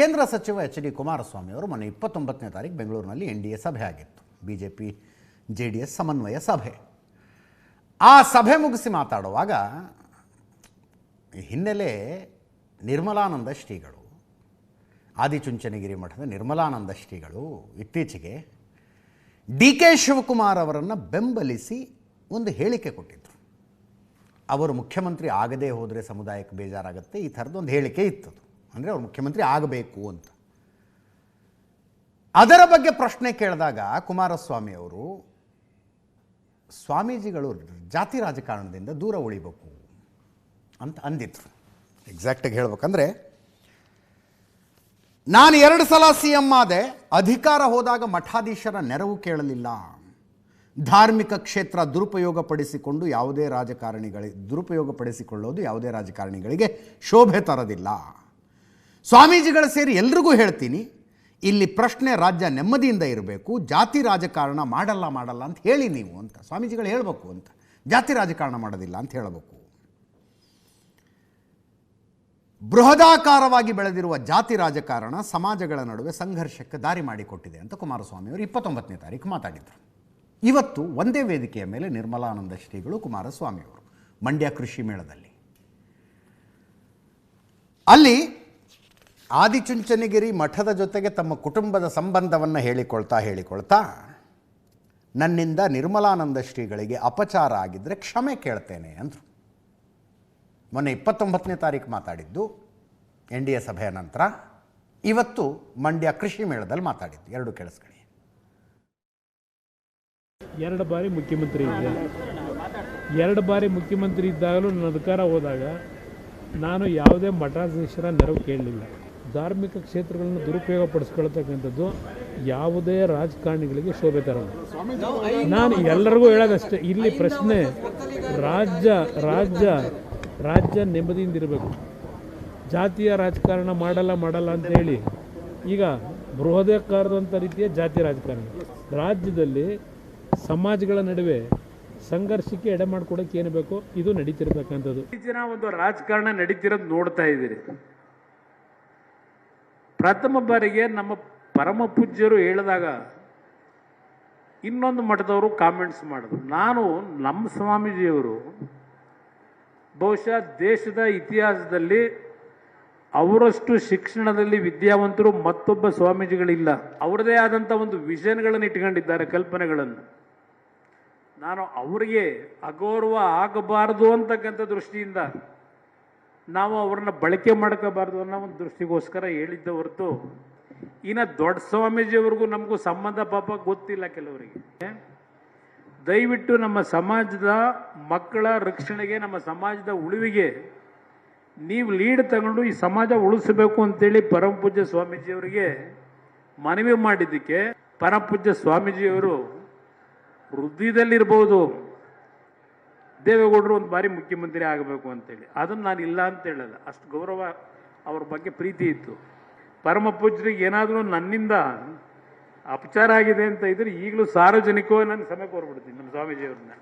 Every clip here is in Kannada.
ಕೇಂದ್ರ ಸಚಿವ ಎಚ್ ಡಿ ಕುಮಾರಸ್ವಾಮಿ ಅವರು ಮೊನ್ನೆ ಇಪ್ಪತ್ತೊಂಬತ್ತನೇ ತಾರೀಕು ಬೆಂಗಳೂರಿನಲ್ಲಿ ಎನ್ ಡಿ ಎ ಸಭೆ ಆಗಿತ್ತು. B J P J D S ಸಮನ್ವಯ ಸಭೆ. ಆ ಸಭೆ ಮುಗಿಸಿ ಮಾತಾಡುವಾಗ ಹಿನ್ನೆಲೆ ನಿರ್ಮಲಾನಂದ ಶ್ರೀಗಳು, ಆದಿಚುಂಚನಗಿರಿ ಮಠದ ನಿರ್ಮಲಾನಂದ ಶ್ರೀಗಳು ಇತ್ತೀಚೆಗೆ ಡಿ ಕೆ ಶಿವಕುಮಾರ್ ಅವರನ್ನು ಬೆಂಬಲಿಸಿ ಒಂದು ಹೇಳಿಕೆ ಕೊಟ್ಟಿದ್ದರು ಅವರು ಮುಖ್ಯಮಂತ್ರಿ ಆಗದೇ ಹೋದರೆ ಸಮುದಾಯಕ್ಕೆ ಬೇಜಾರಾಗುತ್ತೆ, ಈ ಥರದ್ದೊಂದು ಹೇಳಿಕೆ ಇತ್ತದು. ಅಂದರೆ ಅವರು ಮುಖ್ಯಮಂತ್ರಿ ಆಗಬೇಕು ಅಂತ. ಅದರ ಬಗ್ಗೆ ಪ್ರಶ್ನೆ ಕೇಳಿದಾಗ ಕುಮಾರಸ್ವಾಮಿ ಅವರು, ಸ್ವಾಮೀಜಿಗಳು ಜಾತಿ ರಾಜಕಾರಣದಿಂದ ದೂರ ಉಳಿಬೇಕು ಅಂತ ಅಂದಿದ್ರು. ಎಕ್ಸಾಕ್ಟಾಗಿ ಹೇಳ್ಬೇಕಂದ್ರೆ, ನಾನು ಎರಡು ಸಲ ಸಿ ಎಂ ಆದೆ, ಅಧಿಕಾರ ಹೋದಾಗ ಮಠಾಧೀಶರ ನೆರವು ಕೇಳಲಿಲ್ಲ. ಧಾರ್ಮಿಕ ಕ್ಷೇತ್ರ ದುರುಪಯೋಗ ಪಡಿಸಿಕೊಂಡು ಯಾವುದೇ ರಾಜಕಾರಣಿಗಳಿಗೆ, ದುರುಪಯೋಗಪಡಿಸಿಕೊಳ್ಳೋದು ಯಾವುದೇ ರಾಜಕಾರಣಿಗಳಿಗೆ ಶೋಭೆ ತರದಿಲ್ಲ. ಸ್ವಾಮೀಜಿಗಳು ಸೇರಿ ಎಲ್ರಿಗೂ ಹೇಳ್ತೀನಿ, ಇಲ್ಲಿ ಪ್ರಶ್ನೆ ರಾಜ್ಯ ನೆಮ್ಮದಿಯಿಂದ ಇರಬೇಕು, ಜಾತಿ ರಾಜಕಾರಣ ಮಾಡಲ್ಲ ಮಾಡಲ್ಲ ಅಂತ ಹೇಳಿ ನೀವು ಅಂತ, ಸ್ವಾಮೀಜಿಗಳು ಹೇಳಬೇಕು ಅಂತ, ಜಾತಿ ರಾಜಕಾರಣ ಮಾಡೋದಿಲ್ಲ ಅಂತ ಹೇಳಬೇಕು. ಬೃಹದಾಕಾರವಾಗಿ ಬೆಳೆದಿರುವ ಜಾತಿ ರಾಜಕಾರಣ ಸಮಾಜಗಳ ನಡುವೆ ಸಂಘರ್ಷಕ್ಕೆ ದಾರಿ ಮಾಡಿಕೊಟ್ಟಿದೆ ಅಂತ ಕುಮಾರಸ್ವಾಮಿಯವರು ಇಪ್ಪತ್ತೊಂಬತ್ತನೇ ತಾರೀಕು ಮಾತಾಡಿದರು. ಇವತ್ತು ಒಂದೇ ವೇದಿಕೆಯ ಮೇಲೆ ನಿರ್ಮಲಾನಂದ ಶ್ರೀಗಳು ಕುಮಾರಸ್ವಾಮಿಯವರು ಮಂಡ್ಯ ಕೃಷಿ ಮೇಳದಲ್ಲಿ. ಅಲ್ಲಿ ಆದಿಚುಂಚನಗಿರಿ ಮಠದ ಜೊತೆಗೆ ತಮ್ಮ ಕುಟುಂಬದ ಸಂಬಂಧವನ್ನು ಹೇಳಿಕೊಳ್ತಾ ಹೇಳಿಕೊಳ್ತಾ, ನನ್ನಿಂದ ನಿರ್ಮಲಾನಂದ ಶ್ರೀಗಳಿಗೆ ಅಪಚಾರ ಆಗಿದ್ದರೆ ಕ್ಷಮೆ ಕೇಳ್ತೇನೆ ಅಂದರು. ಮೊನ್ನೆ ಇಪ್ಪತ್ತೊಂಬತ್ತನೇ ತಾರೀಕು ಮಾತಾಡಿದ್ದು, ಎನ್ ಡಿ ಎ ಸಭೆಯ ನಂತರ. ಇವತ್ತು ಮಂಡ್ಯ ಕೃಷಿ ಮೇಳದಲ್ಲಿ ಮಾತಾಡಿದ್ದು, ಎರಡು ಕೇಳಿಸ್ಕೊಳ್ಳಿ. ಎರಡು ಬಾರಿ ಮುಖ್ಯಮಂತ್ರಿ ಎರಡು ಬಾರಿ ಮುಖ್ಯಮಂತ್ರಿ ಇದ್ದಾಗಲೂ ನನ್ನ ಅಧಿಕಾರ ಹೋದಾಗ, ನಾನು ಯಾವುದೇ ಮಠಾಧೀಶರ ನೆರವು ಕೇಳಲಿಲ್ಲ. ಧಾರ್ಮಿಕ ಕ್ಷೇತ್ರಗಳನ್ನು ದುರುಪಯೋಗ ಪಡಿಸ್ಕೊಳ್ತಕ್ಕಂಥದ್ದು ಯಾವುದೇ ರಾಜಕಾರಣಿಗಳಿಗೆ ಶೋಭೆ ತರಲ್ಲ. ನಾನು ಎಲ್ಲರಿಗೂ ಹೇಳೋದಷ್ಟೇ, ಇಲ್ಲಿ ಪ್ರಶ್ನೆ ರಾಜ್ಯ ರಾಜ್ಯ ರಾಜ್ಯ ನೆಮ್ಮದಿಯಿಂದ ಇರಬೇಕು. ಜಾತಿಯ ರಾಜಕಾರಣ ಮಾಡಲ್ಲ ಮಾಡಲ್ಲ ಅಂತ ಹೇಳಿ, ಈಗ ಬೃಹದಕಾರದಂಥ ರೀತಿಯ ಜಾತಿ ರಾಜಕಾರಣ. ರಾಜ್ಯದಲ್ಲಿ ಸಮಾಜಗಳ ನಡುವೆ ಸಂಘರ್ಷಕ್ಕೆ ಎಡೆ ಮಾಡಿಕೊಡೋಕೆ ಏನು ಬೇಕು ಇದು ನಡೀತಿರ್ಬೇಕಂಥದ್ದು ಜನ ಒಂದು ರಾಜಕಾರಣ ನಡೀತಿರೋದು ನೋಡ್ತಾ ಇದ್ದೀರಿ. ಪ್ರಥಮ ಬಾರಿಗೆ ನಮ್ಮ ಪರಮ ಪೂಜ್ಯರು ಹೇಳಿದಾಗ ಇನ್ನೊಂದು ಮಠದವರು ಕಾಮೆಂಟ್ಸ್ ಮಾಡಿದ್ರು. ನಾನು ನಮ್ಮ ಸ್ವಾಮೀಜಿಯವರು ಬಹುಶಃ ದೇಶದ ಇತಿಹಾಸದಲ್ಲಿ ಅವರಷ್ಟು ಶಿಕ್ಷಣದಲ್ಲಿ ವಿದ್ಯಾವಂತರು ಮತ್ತೊಬ್ಬ ಸ್ವಾಮೀಜಿಗಳಿಲ್ಲ. ಅವರದೇ ಆದಂಥ ಒಂದು ವಿಷನ್ಗಳನ್ನು ಇಟ್ಕೊಂಡಿದ್ದಾರೆ ಕಲ್ಪನೆಗಳನ್ನು. ನಾನು ಅವರಿಗೆ ಅಗೌರವ ಆಗಬಾರದು ಅಂತಕ್ಕಂಥ ದೃಷ್ಟಿಯಿಂದ ನಾವು ಅವ್ರನ್ನ ಬಳಕೆ ಮಾಡ್ಕೋಬಾರ್ದು ಅನ್ನೋ ಒಂದು ದೃಷ್ಟಿಗೋಸ್ಕರ ಹೇಳಿದ್ದ ಹೊರತು, ಇನ್ನು ದೊಡ್ಡ ಸ್ವಾಮೀಜಿಯವ್ರಿಗೂ ನಮಗೂ ಸಂಬಂಧ ಪಾಪ ಗೊತ್ತಿಲ್ಲ ಕೆಲವರಿಗೆ. ದಯವಿಟ್ಟು ನಮ್ಮ ಸಮಾಜದ ಮಕ್ಕಳ ರಕ್ಷಣೆಗೆ, ನಮ್ಮ ಸಮಾಜದ ಉಳಿವಿಗೆ ನೀವು ಲೀಡ್ ತಗೊಂಡು ಈ ಸಮಾಜ ಉಳಿಸಬೇಕು ಅಂತೇಳಿ ಪರಮಪೂಜ್ಯ ಸ್ವಾಮೀಜಿಯವರಿಗೆ ಮನವಿ ಮಾಡಿದ್ದಕ್ಕೆ ಪರಮ ಪೂಜ್ಯ ಸ್ವಾಮೀಜಿಯವರು ವೃದ್ಧಿದಲ್ಲಿರ್ಬೋದು ದೇವೇಗೌಡರು ಒಂದು ಬಾರಿ ಮುಖ್ಯಮಂತ್ರಿ ಆಗಬೇಕು ಅಂತೇಳಿ. ಅದನ್ನು ನಾನು ಇಲ್ಲ ಅಂತ ಹೇಳಲ್ಲ. ಅಷ್ಟು ಗೌರವ ಅವ್ರ ಬಗ್ಗೆ ಪ್ರೀತಿ ಇತ್ತು. ಪರಮ ಪೂಜ್ಯರಿಗೆ ಏನಾದರೂ ನನ್ನಿಂದ ಅಪಚಾರ ಆಗಿದೆ ಅಂತ ಇದ್ರೆ ಈಗಲೂ ಸಾರ್ವಜನಿಕವೇ ನಾನು ಸಮಯ ಕೋರ್ಬಿಡ್ತೀನಿ ನಮ್ಮ ಸ್ವಾಮೀಜಿಯವ್ರನ್ನ.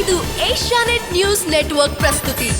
ಇದು ಏಷ್ಯಾನೆಟ್ ನ್ಯೂಸ್ ನೆಟ್ವರ್ಕ್ ಪ್ರಸ್ತುತಿ.